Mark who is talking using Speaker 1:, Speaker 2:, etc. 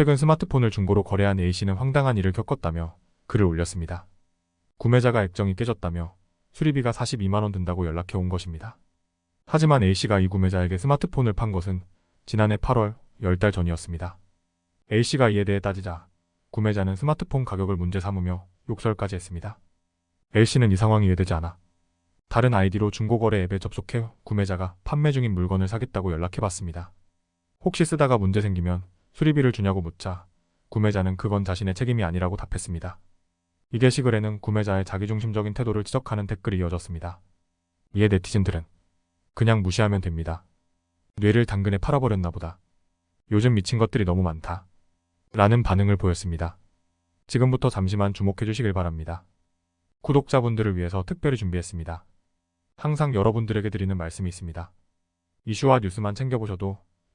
Speaker 1: 최근 스마트폰을 중고로 거래한 A씨는 황당한 일을 겪었다며 글을 올렸습니다. 구매자가 액정이 깨졌다며 수리비가 42만원 든다고 연락해 온 것입니다. 하지만 A씨가 이 구매자에게 스마트폰을 판 것은 지난해 8월 10달 전이었습니다. A씨가 이에 대해 따지자 구매자는 스마트폰 가격을 문제 삼으며 욕설까지 했습니다. A씨는 이 상황이 이해되지 않아 다른 아이디로 중고거래 앱에 접속해 구매자가 판매 중인 물건을 사겠다고 연락해봤습니다. 혹시 쓰다가 문제 생기면 수리비를 주냐고 묻자 구매자는 그건 자신의 책임이 아니라고 답했습니다. 이 게 시글에는 구매자의 자기중심적인 태도를 지적하는 댓글이 이어졌습니다. 이에 네티즌들은 그냥 무시하면 됩니다. 뇌를 당근에 팔아버렸나 보다. 요즘 미친 것들이 너무 많다. 라는 반응을 보였습니다. 지금부터 잠시만 주목해 주시길 바랍니다. 구독자분들을 위해서 특별히 준비했습니다. 항상 여러분들에게 드리는 말씀이 있습니다. 이슈와 뉴스만 챙겨보셔도